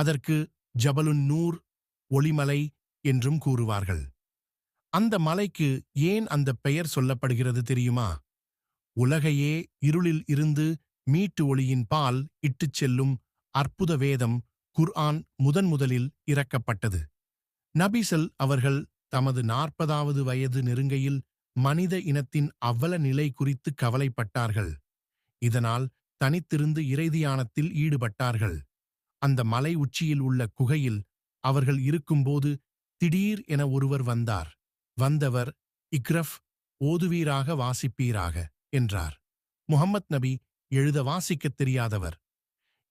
அதற்கு ஜபலுன் நூர் ஒளிமலை என்றும் கூறுவார்கள். அந்த மலைக்கு ஏன் அந்த பெயர் சொல்லப்படுகிறது தெரியுமா? உலகையே இருளில் இருந்து மீட்டு ஒளியின் பால் இட்டுச் செல்லும் அற்புத வேதம் குர்ஆன் முதன் முதலில் இறக்கப்பட்டது. நபிசல் அவர்கள் தமது நாற்பதாவது வயது நெருங்கையில் மனித இனத்தின் அவ்வல நிலை குறித்து கவலைப்பட்டார்கள். இதனால் தனித்திருந்து இறைதியானத்தில் ஈடுபட்டார்கள். அந்த மலை உச்சியில் உள்ள குகையில் அவர்கள் இருக்கும்போது திடீர் என ஒருவர் வந்தார். வந்தவர் இக்ரஃப் ஓதுவீராக வாசிப்பீராக என்றார். முகம்மத் நபி எழுத வாசிக்கத் தெரியாதவர்.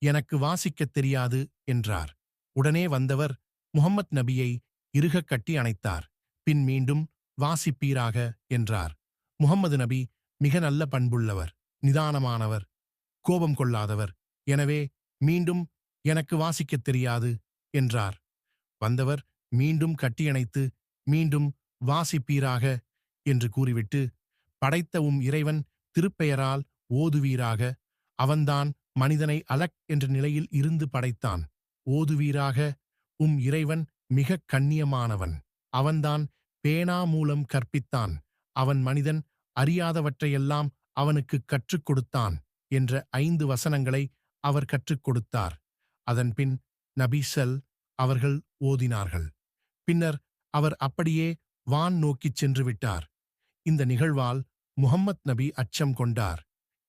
எனக்கு வாசிக்கத் தெரியாது என்றார். உடனே வந்தவர் முகம்மத் நபியை இருகக் கட்டி அணைத்தார். பின் மீண்டும் வாசிப்பீராக என்றார். முகம்மது நபி மிக நல்ல பண்புள்ளவர் நிதானமானவர் கோபம் கொள்ளாதவர். எனவே மீண்டும் எனக்கு வாசிக்கத் தெரியாது என்றார். வந்தவர் மீண்டும் கட்டியணைத்து மீண்டும் வாசிப்பீராக என்று கூறிவிட்டு படைத்த உம் இறைவன் திருப்பெயரால் ஓதுவீராக அவன்தான் மனிதனை அலக் என்ற நிலையில் இருந்து படைத்தான். ஓதுவீராக உம் இறைவன் மிகக் கண்ணியமானவன். அவன்தான் பேனா மூலம் கற்பித்தான். அவன் மனிதன் அறியாதவற்றையெல்லாம் அவனுக்குக் கற்றுக் கொடுத்தான் என்ற ஐந்து வசனங்களை அவர் கற்றுக் கொடுத்தார். அதன்பின் நபிசல் அவர்கள் ஓதினார்கள். பின்னர் அவர் அப்படியே வான் நோக்கிச் சென்று விட்டார். இந்த நிகழ்வால் முஹம்மத் நபி அச்சம் கொண்டார்.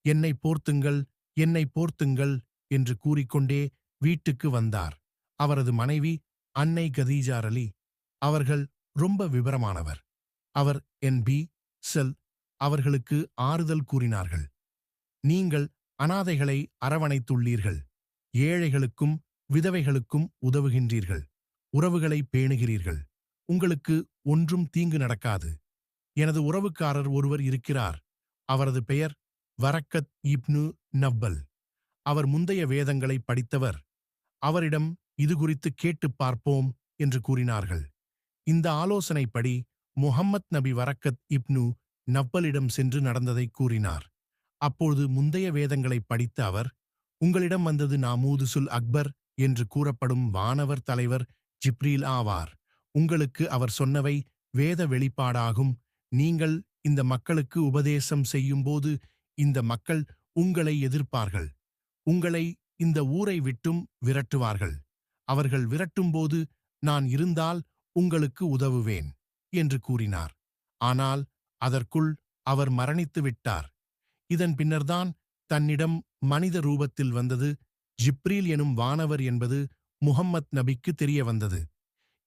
என்னை போர்த்துங்கள் என்னை போர்த்துங்கள் என்று கூறிக்கொண்டே வீட்டுக்கு வந்தார். அவரது மனைவி அன்னை கதீஜார் அலி அவர்கள் ரொம்ப விவரமானவர் அவர் என் பி செல் அவர்களுக்கு ஆறுதல் கூறினார்கள். நீங்கள் அனாதைகளை அரவணைத்துள்ளீர்கள். ஏழைகளுக்கும் விதவைகளுக்கும் உதவுகின்றீர்கள். உறவுகளை பேணுகிறீர்கள். உங்களுக்கு ஒன்றும் தீங்கு நடக்காது. எனது உறவுக்காரர் ஒருவர் இருக்கிறார். அவரது பெயர் வரக்கத் இப்னு நவ்வல். அவர் முந்தைய வேதங்களை படித்தவர். அவரிடம் இது குறித்து கேட்டுப் பார்ப்போம் என்று கூறினார்கள். இந்த ஆலோசனைப்படி முஹம்மத் நபி வரக்கத் இப்னு நவ்வலிடம் சென்று நடந்ததை கூறினார். அப்பொழுது முந்தைய வேதங்களை படித்த அவர் உங்களிடம் வந்தது நாமூதுசுல் அக்பர் என்று கூறப்படும் வானவர் தலைவர் ஜிப்ரீல் ஆவார். உங்களுக்கு அவர் சொன்னவை வேத வெளிப்பாடாகும். நீங்கள் இந்த மக்களுக்கு உபதேசம் செய்யும்போது இந்த மக்கள் உங்களை எதிர்ப்பார்கள். உங்களை இந்த ஊரை விட்டும் விரட்டுவார்கள். அவர்கள் விரட்டும்போது நான் இருந்தால் உங்களுக்கு உதவுவேன் என்று கூறினார். ஆனால் அதற்குள் அவர் மரணித்து விட்டார். இதன் பின்னர்தான் தன்னிடம் மனித ரூபத்தில் வந்தது ஜிப்ரீல் எனும் வானவர் என்பது முஹம்மத் நபிக்கு தெரிய வந்தது.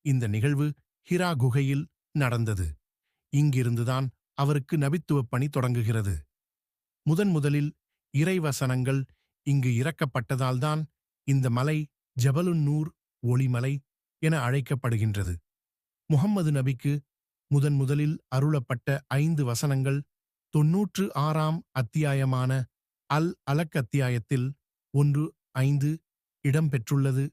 இந்த நிகழ்வு ஹிரா குகையில் நடந்தது. இங்கிருந்துதான் அவருக்கு நபித்துவப் பணி தொடங்குகிறது. முதன் முதலில் இறைவசனங்கள் இங்கு இறக்கப்பட்டதால்தான் இந்த மலை ஜபலுன்னூர் ஒளிமலை என அழைக்கப்படுகின்றது. முகம்மது நபிக்கு முதன் முதலில் அருளப்பட்ட ஐந்து வசனங்கள் தொன்னூற்று ஆறாம் அத்தியாயமான அல் அலக் அத்தியாயத்தில் ஒன்று ஐந்து இடம்பெற்றுள்ளது.